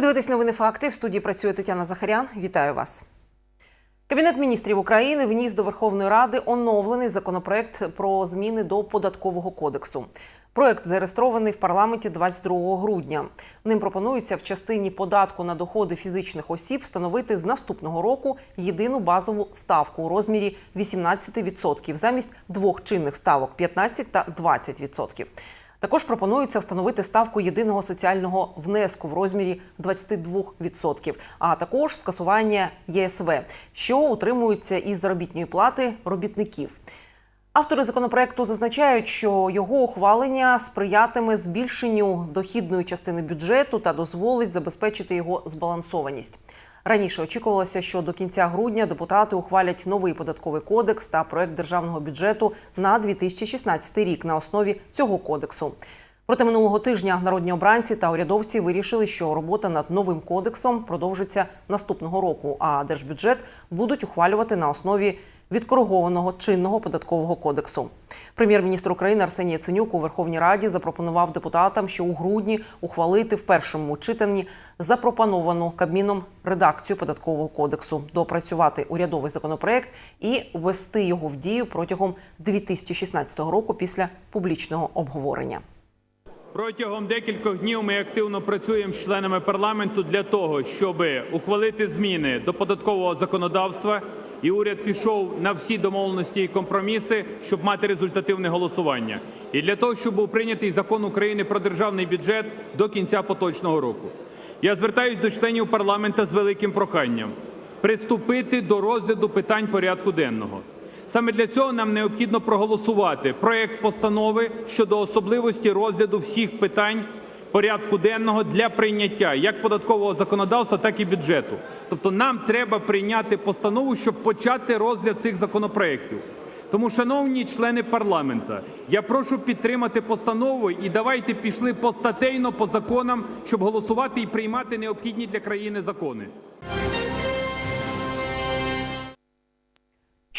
Ви дивитесь новини факти. В студії працює Тетяна Захарян. Вітаю вас. Кабінет міністрів України вніс до Верховної Ради оновлений законопроект про зміни до податкового кодексу. Проект зареєстрований в парламенті 22 грудня. Ним пропонується в частині податку на доходи фізичних осіб встановити з наступного року єдину базову ставку у розмірі 18% замість двох чинних ставок 15 та 20%. Також пропонується встановити ставку єдиного соціального внеску в розмірі 22%, а також скасування ЄСВ, що утримується із заробітної плати робітників. Автори законопроекту зазначають, що його ухвалення сприятиме збільшенню дохідної частини бюджету та дозволить забезпечити його збалансованість. Раніше очікувалося, що до кінця грудня депутати ухвалять новий податковий кодекс та проект державного бюджету на 2016 рік на основі цього кодексу. Проте минулого тижня народні обранці та урядовці вирішили, що робота над новим кодексом продовжиться наступного року, а держбюджет будуть ухвалювати на основі відкоригованого чинного податкового кодексу. Прем'єр-міністр України Арсеній Яценюк у Верховній Раді запропонував депутатам, що у грудні ухвалити в першому читанні запропоновану Кабміном редакцію податкового кодексу, доопрацювати урядовий законопроект і ввести його в дію протягом 2016 року після публічного обговорення. Протягом декількох днів ми активно працюємо з членами парламенту для того, щоб ухвалити зміни до податкового законодавства, і уряд пішов на всі домовленості і компроміси, щоб мати результативне голосування, і для того, щоб був прийнятий закон України про державний бюджет до кінця поточного року. Я звертаюсь до членів парламента з великим проханням приступити до розгляду питань порядку денного. Саме для цього нам необхідно проголосувати проект постанови щодо особливості розгляду всіх питань порядку денного для прийняття як податкового законодавства, так і бюджету. Тобто нам треба прийняти постанову, щоб почати розгляд цих законопроєктів. Тому, шановні члени парламента, я прошу підтримати постанову і давайте пішли постатейно по законам, щоб голосувати і приймати необхідні для країни закони.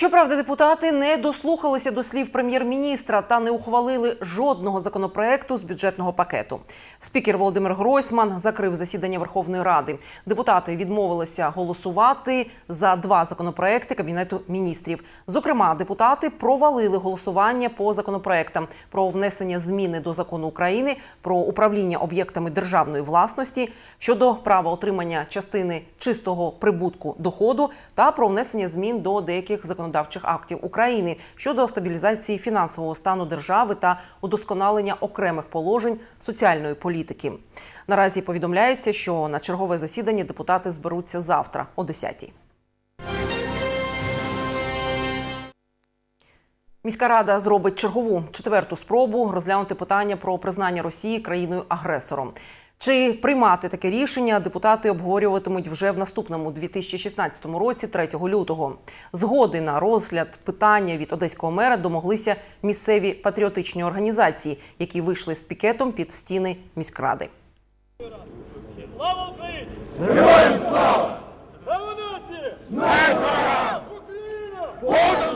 Щоправда, депутати не дослухалися до слів прем'єр-міністра та не ухвалили жодного законопроекту з бюджетного пакету. Спікер Володимир Гройсман закрив засідання Верховної Ради. Депутати відмовилися голосувати за два законопроекти Кабінету міністрів. Зокрема, депутати провалили голосування по законопроектам про внесення зміни до закону України про управління об'єктами державної власності щодо права отримання частини чистого прибутку доходу та про внесення змін до деяких законодавчих актів України щодо стабілізації фінансового стану держави та удосконалення окремих положень соціальної політики. Наразі повідомляється, що на чергове засідання депутати зберуться завтра о 10-й. Міська рада зробить чергову четверту спробу розглянути питання про признання Росії країною агресором. Чи приймати таке рішення депутати обговорюватимуть вже в наступному 2016 році, 3 лютого. Згоди на розгляд питання від одеського мера домоглися місцеві патріотичні організації, які вийшли з пікетом під стіни міськради. Слава Україні! Героям слава! Слава нації! Україна!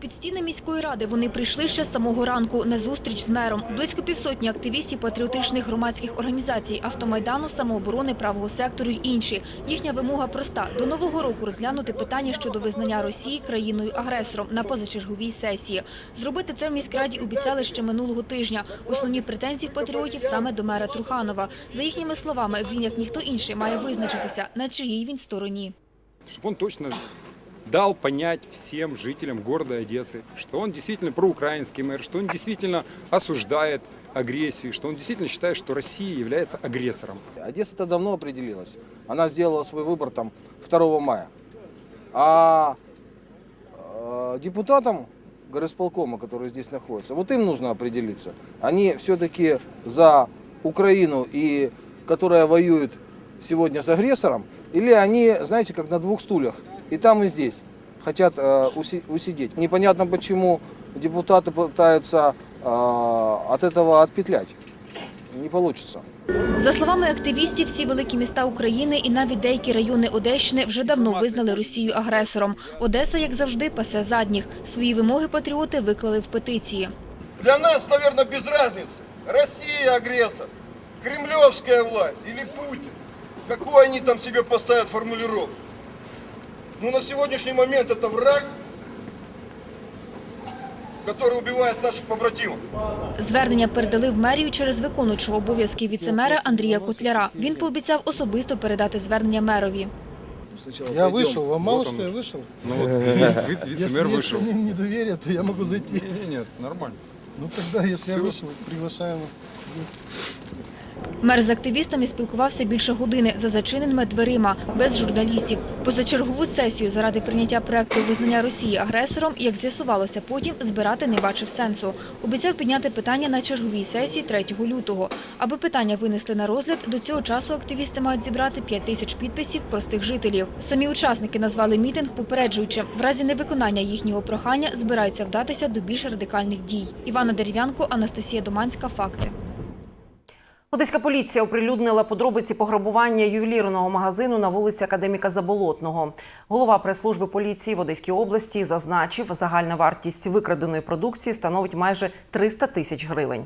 Під стіни міської ради вони прийшли ще з самого ранку на зустріч з мером. Близько півсотні активістів патріотичних громадських організацій, автомайдану, самооборони, правого сектору й інші. Їхня вимога проста – до нового року розглянути питання щодо визнання Росії країною-агресором на позачерговій сесії. Зробити це в міськраді обіцяли ще минулого тижня. Основні претензії патріотів саме до мера Труханова. За їхніми словами, він, як ніхто інший, має визначитися, на чиїй він стороні. чтобы он точно дал понять всем жителям города Одессы, что он действительно проукраинский мэр, что он действительно осуждает агрессию, что он действительно считает, что Россия является агрессором. Одесса-то давно определилась. Она сделала свой выбор там 2 мая. А э, депутатам горосполкома, которые здесь находятся, вот им нужно определиться. Они все-таки за Украину, и, которая воюет сегодня с агрессором, или они, знаете, как на двух стульях, и там, и здесь, хотят э, уси- усидеть. Непонятно, почему депутаты пытаются э, от этого отпетлять. Не получится. За словами активістів, всі великі міста України і навіть деякі райони Одещини вже давно визнали Росію агресором. Одеса, як завжди, пасе задніх. Свої вимоги патріоти виклали в петиції. Для нас, наверное, без разницы. Россия агрессор. кремлевская власть или Путин, какую они там себе поставят формулировку. Ну, на сегодняшний момент это враг, который убивает наших побратимов. Звернення передали в мерію через виконуючого обов'язки віцемера Андрія Котляра. Він пообіцяв особисто передати звернення мерові. Сначала Я пойдем. вышел, вам мало, Вот он. что я вышел? Ну вот вице- вице- вице-мэр Если есть вышел. ко мне недоверие, то я могу зайти. Нет, нет, нормально. Ну тогда, если я вышел, приглашаем вас. Мер з активістами спілкувався більше години за зачиненими дверима, без журналістів. Позачергову сесію заради прийняття проекту визнання Росії агресором, як з'ясувалося потім, збирати не бачив сенсу. Обіцяв підняти питання на черговій сесії 3 лютого. Аби питання винесли на розгляд, до цього часу активісти мають зібрати 5 тисяч підписів простих жителів. Самі учасники назвали мітинг попереджуючим. В разі невиконання їхнього прохання збираються вдатися до більш радикальних дій. Івана Дерев'янко, Анастасія Доманська. Факти. Одеська поліція оприлюднила подробиці пограбування ювелірного магазину на вулиці Академіка Заболотного. Голова прес-служби поліції в Одеській області зазначив, загальна вартість викраденої продукції становить майже 300 тисяч гривень.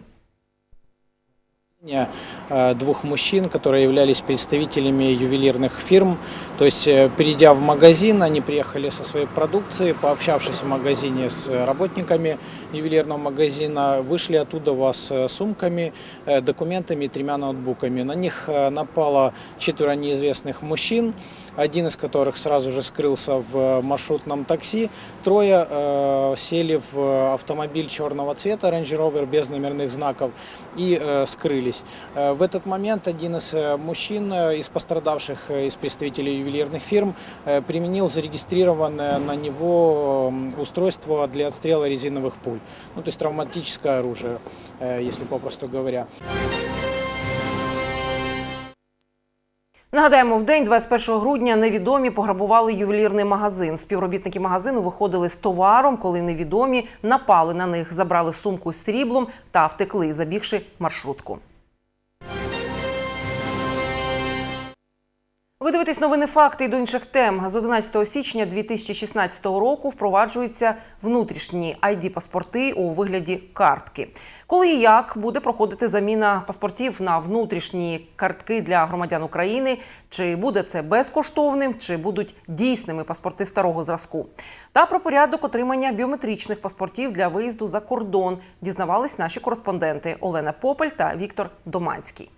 Э, двух мужчин, которые являлись представителями ювелирных фирм. То есть, э, придя в магазин, они приехали со своей продукцией, пообщавшись в магазине с работниками ювелирного магазина, вышли оттуда вас с сумками, э, документами и тремя ноутбуками. На них э, напало четверо неизвестных мужчин, один из которых сразу же скрылся в маршрутном такси. Трое э, сели в автомобиль черного цвета, Range Rover без номерных знаков и э, скрылись. Э, в этот момент один из э, мужчин, э, из пострадавших, э, из представителей ювелирных фирм, э, применил зарегистрированное на него э, устройство для отстрела резиновых пуль. Ну, то есть травматическое оружие, э, если попросту говоря. Нагадаємо, в день 21 грудня невідомі пограбували ювелірний магазин. Співробітники магазину виходили з товаром, коли невідомі напали на них, забрали сумку з сріблом та втекли, забігши маршрутку. Ви дивитесь новини факти і до інших тем. З 11 січня 2016 року впроваджуються внутрішні id паспорти у вигляді картки. Коли і як буде проходити заміна паспортів на внутрішні картки для громадян України? Чи буде це безкоштовним, чи будуть дійсними паспорти старого зразку? Та про порядок отримання біометричних паспортів для виїзду за кордон дізнавались наші кореспонденти Олена Попель та Віктор Доманський.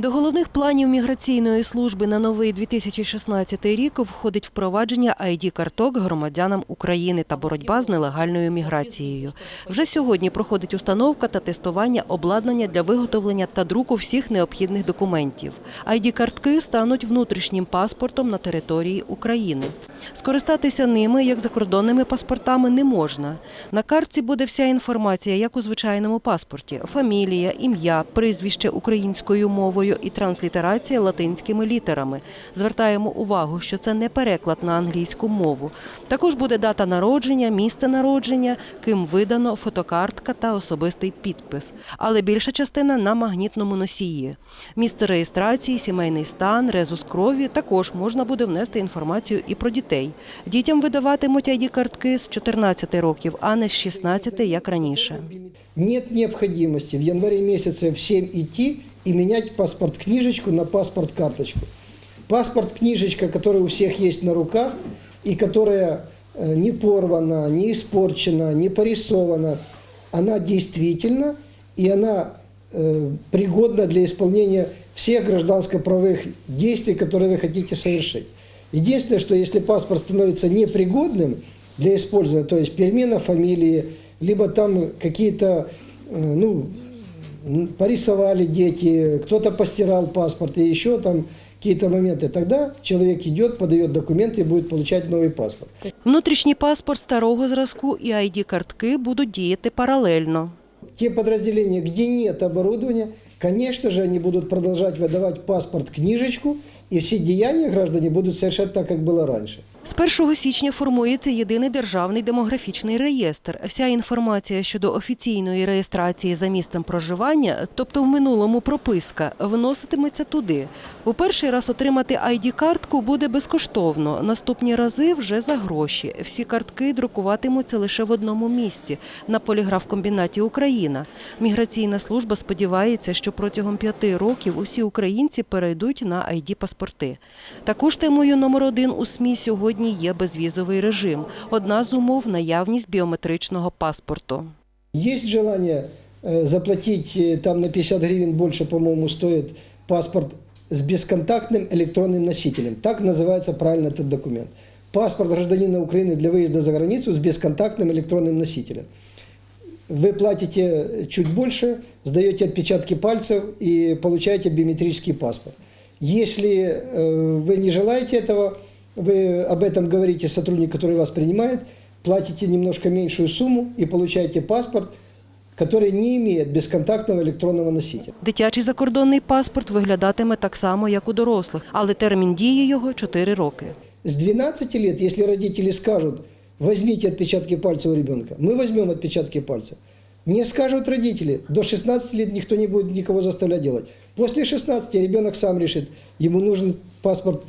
До головних планів міграційної служби на новий 2016 рік входить впровадження ID-карток громадянам України та боротьба з нелегальною міграцією. Вже сьогодні проходить установка та тестування обладнання для виготовлення та друку всіх необхідних документів. ID-картки стануть внутрішнім паспортом на території України. Скористатися ними, як закордонними паспортами, не можна. На картці буде вся інформація, як у звичайному паспорті: фамілія, ім'я, прізвище українською мовою і транслітерація латинськими літерами. Звертаємо увагу, що це не переклад на англійську мову. Також буде дата народження, місце народження, ким видано, фотокартка та особистий підпис. Але більша частина на магнітному носії. Місце реєстрації, сімейний стан, резус крові також можна буде внести інформацію і про дітей. Дітям видаватимуть ID-картки з 14 років, а не з 16, як раніше. Нет необходимости в январе месяце всем идти и менять паспорт-книжечку на паспорт-карточку. Паспорт-книжечка, которая у всех есть на руках и которая э, не порвана, не испорчена, не порисована, она действительно и она э, пригодна для исполнения всех гражданско-правовых действий, которые вы хотите совершить. Единственное, что если паспорт становится непригодным для использования, то есть перемена фамилии, либо там какие-то, э, ну, порисовали дети, кто-то постирал паспорт и еще там какие-то моменты, тогда человек идет, подает документы и будет получать новый паспорт. Внутрішній паспорт старого зразку і ID-картки будуть діяти паралельно. Те подразделения, где нет оборудования, конечно же, они будут продолжать выдавать паспорт-книжечку, и все деяния граждане будут совершать так, как было раньше. З 1 січня формується єдиний державний демографічний реєстр. Вся інформація щодо офіційної реєстрації за місцем проживання, тобто в минулому прописка, вноситиметься туди. У перший раз отримати ID-картку буде безкоштовно, наступні рази вже за гроші. Всі картки друкуватимуться лише в одному місці – на поліграфкомбінаті «Україна». Міграційна служба сподівається, що протягом п'яти років усі українці перейдуть на ID-паспорти. Також темою номер один у СМІ сьогодні є безвізовий режим. Одна з умов – наявність біометричного паспорту. Есть желание э, заплатить э, там на 50 гривен больше, по-моему, стоит паспорт с бесконтактным электронным носителем. Так называется правильно этот документ. Паспорт гражданина Украины для выезда за границу с бесконтактным электронным носителем. Вы платите чуть больше, сдаете отпечатки пальцев и получаете биометрический паспорт. Если э, вы не желаете этого, вы об этом говорите сотруднику, который вас принимает, платите немножко меньшую сумму и получаете паспорт, который не имеет бесконтактного электронного носителя. Дитячий закордонний паспорт виглядатиме так само, як у дорослих, але термін дії його – 4 роки. С 12 лет, если родители скажут, возьмите отпечатки пальцев у ребенка, мы возьмем отпечатки пальцев. Не скажут родители, до 16 лет никто не будет никого заставлять делать. После 16 ребенок сам решит, ему нужен паспорт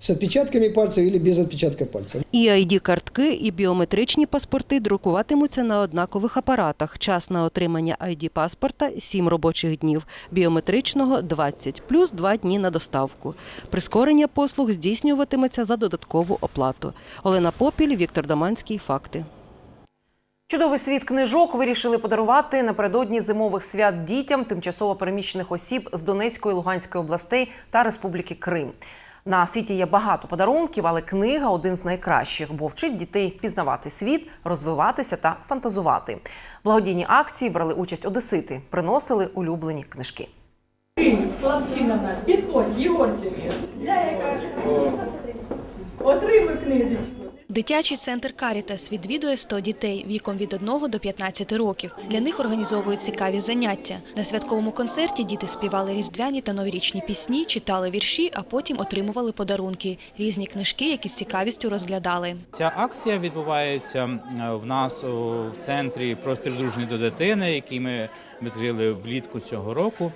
с отпечатками пальцев или без отпечатка пальцев. І ID-картки, і біометричні паспорти друкуватимуться на однакових апаратах. Час на отримання ID-паспорта – 7 робочих днів, біометричного – 20, плюс 2 дні на доставку. Прискорення послуг здійснюватиметься за додаткову оплату. Олена Попіль, Віктор Даманський. Факти. Чудовий світ книжок вирішили подарувати напередодні зимових свят дітям тимчасово переміщених осіб з Донецької, Луганської областей та Республіки Крим. На світі є багато подарунків, але книга один з найкращих, бо вчить дітей пізнавати світ, розвиватися та фантазувати. Благодійні акції брали участь одесити, приносили улюблені книжки. Хлопчина нас. Підходь, Єгорчик. Отримай книжечку. Дитячий центр Карітас відвідує 100 дітей віком від 1 до 15 років. Для них організовують цікаві заняття. На святковому концерті діти співали різдвяні та новорічні пісні, читали вірші, а потім отримували подарунки різні книжки, які з цікавістю розглядали. Ця акція відбувається в нас в центрі простір дружний до дитини, який ми відкрили влітку цього року.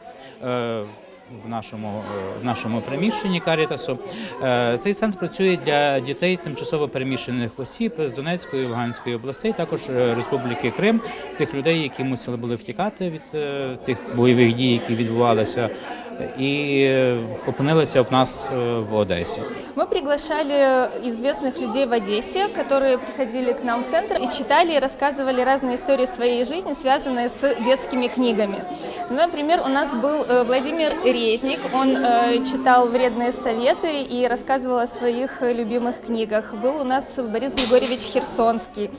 В нашому, е, в нашому приміщенні Карітасу. Е, цей центр працює для дітей тимчасово переміщених осіб з Донецької Луганської областей, також е, Республіки Крим, тих людей, які мусили були втікати від тих бойових дій, які відбувалися, і е, опинилися в нас е, в Одесі. Мы приглашали известных людей в Одессе, которые приходили к нам в центр и читали и рассказывали разные истории своей жизни, связанные с детскими книгами. Ну, Например, у нас был э, Владимир Резник, он э, читал «Вредные советы» и рассказывал о своих э, любимых книгах. Был у нас Борис Григорьевич Херсонский.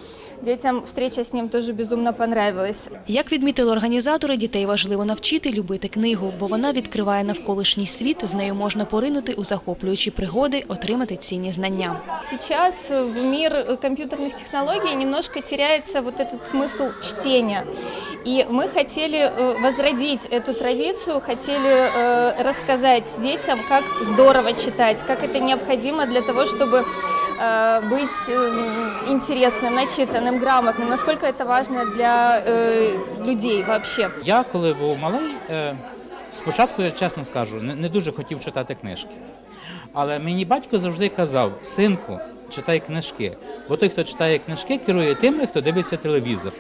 Детям встреча с ним тоже безумно понравилась. Як відмітили організатори, дітей важливо навчити любити книгу, бо вона відкриває навколишній світ. З нею можна поринути у захоплюючі пригоди, отримати цінні знання. Сейчас в мир компьютерных технологий немножко теряется вот этот смысл чтения. И мы хотели э, возродить эту традицию, хотели э, рассказать детям, как здорово читать, как это необходимо для того, чтобы э, быть э, интересным, начитанным, грамотным, насколько это важно для э, людей вообще. Я коли був малий, е, спочатку, я чесно скажу, не, не дуже хотів читати книжки. Але мені батько завжди казав: синку, читай книжки. Бо той, хто читає книжки, керує тими, хто дивиться телевізор.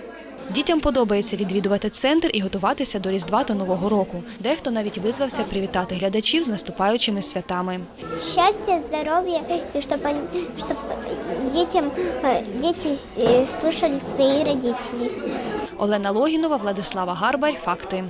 Дітям подобається відвідувати центр і готуватися до Різдва та Нового року. Дехто навіть визвався привітати глядачів з наступаючими святами. Счастья, здоровья, и чтобы, чтобы детям, э, дети э, слушали своих родителей. Олена Логінова, Владислава Гарбарь. Факти.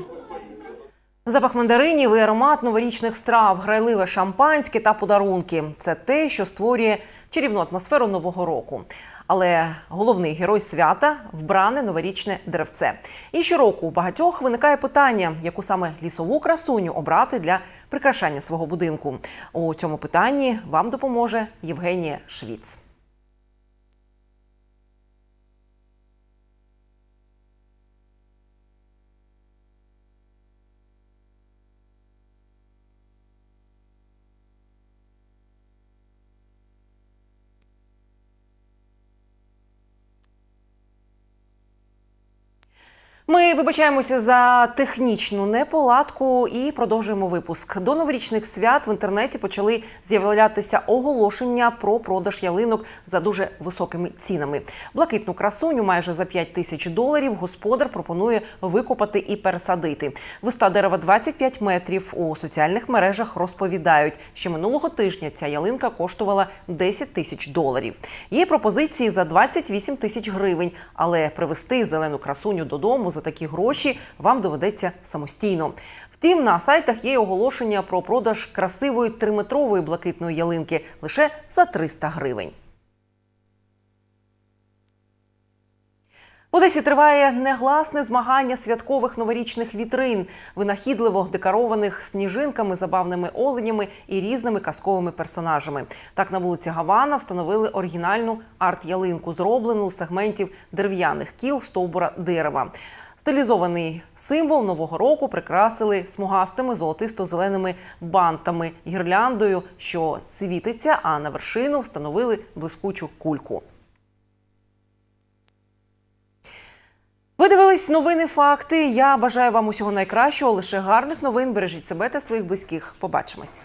Запах мандаринів і аромат новорічних страв, грайливе шампанське та подарунки це те, що створює чарівну атмосферу нового року. Але головний герой свята вбране новорічне деревце. І щороку у багатьох виникає питання, яку саме лісову красуню обрати для прикрашання свого будинку. У цьому питанні вам допоможе Євгенія Швіц. Ми вибачаємося за технічну неполадку і продовжуємо випуск. До новорічних свят в інтернеті почали з'являтися оголошення про продаж ялинок за дуже високими цінами. Блакитну красуню майже за 5 тисяч доларів господар пропонує викопати і пересадити. Виста дерева 25 метрів. У соціальних мережах розповідають, що минулого тижня ця ялинка коштувала 10 тисяч доларів. Є пропозиції за 28 тисяч гривень, але привезти зелену красуню додому за такі гроші вам доведеться самостійно. Втім, на сайтах є оголошення про продаж красивої триметрової блакитної ялинки лише за 300 гривень. В Одесі триває негласне змагання святкових новорічних вітрин, винахідливо декорованих сніжинками, забавними оленями і різними казковими персонажами. Так на вулиці Гавана встановили оригінальну арт-ялинку, зроблену з сегментів дерев'яних кіл стовбура дерева. Стилізований символ нового року прикрасили смугастими золотисто-зеленими бантами, гірляндою, що світиться, а на вершину встановили блискучу кульку. Ви дивились новини факти. Я бажаю вам усього найкращого, лише гарних новин. Бережіть себе та своїх близьких. Побачимось.